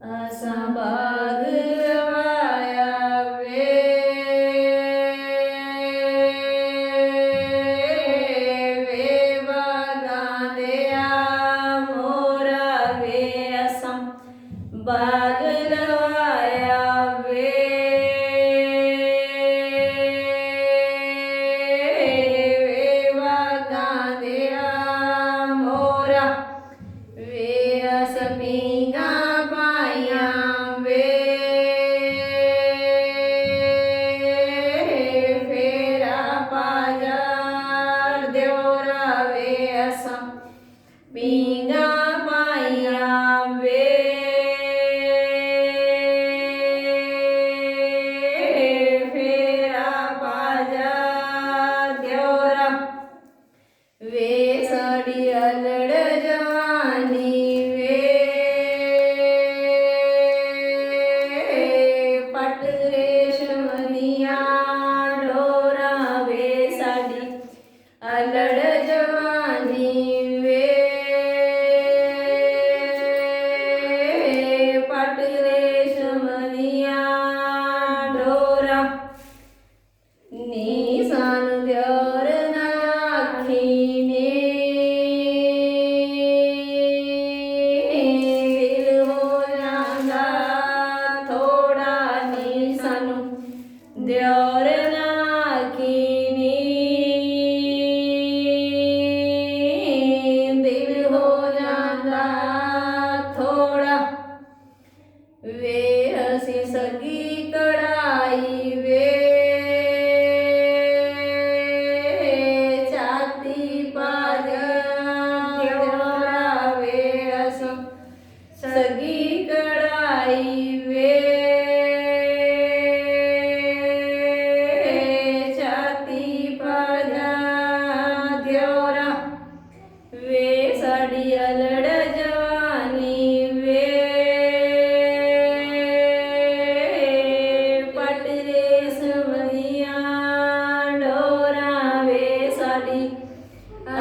அசம்பாகு be वे हसी सगी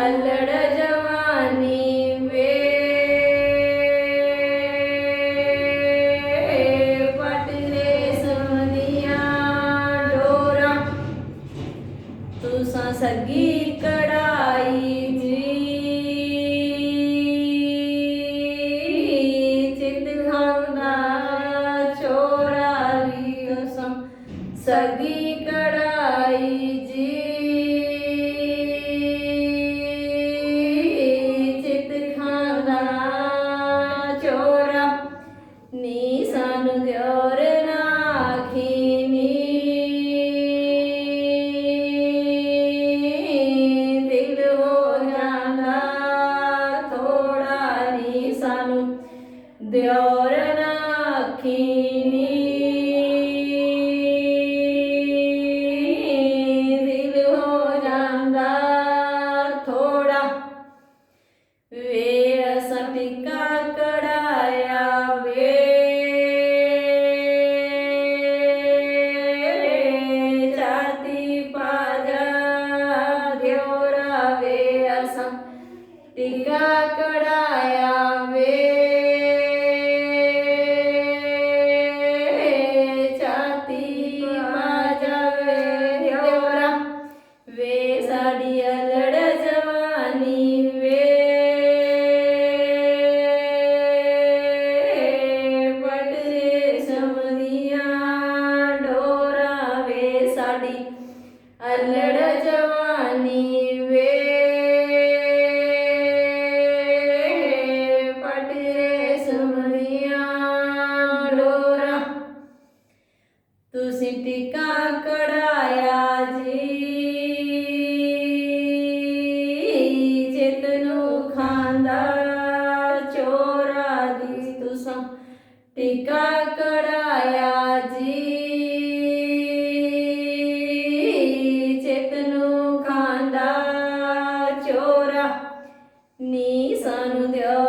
पल्लड जवानी वे। पाटले सोनिया डोरा। तुसां सगी कडाई जी। छोराली तुसां सगी De ahora aquí. ਟਿਕਾ ਕੜਾਇਆ ਜੀ। ਚੇਤਨੂ ਖਾਂਦਾ ਚੋਰਾ। ਨੀ ਸਾਨੂੰ ਦਿਓ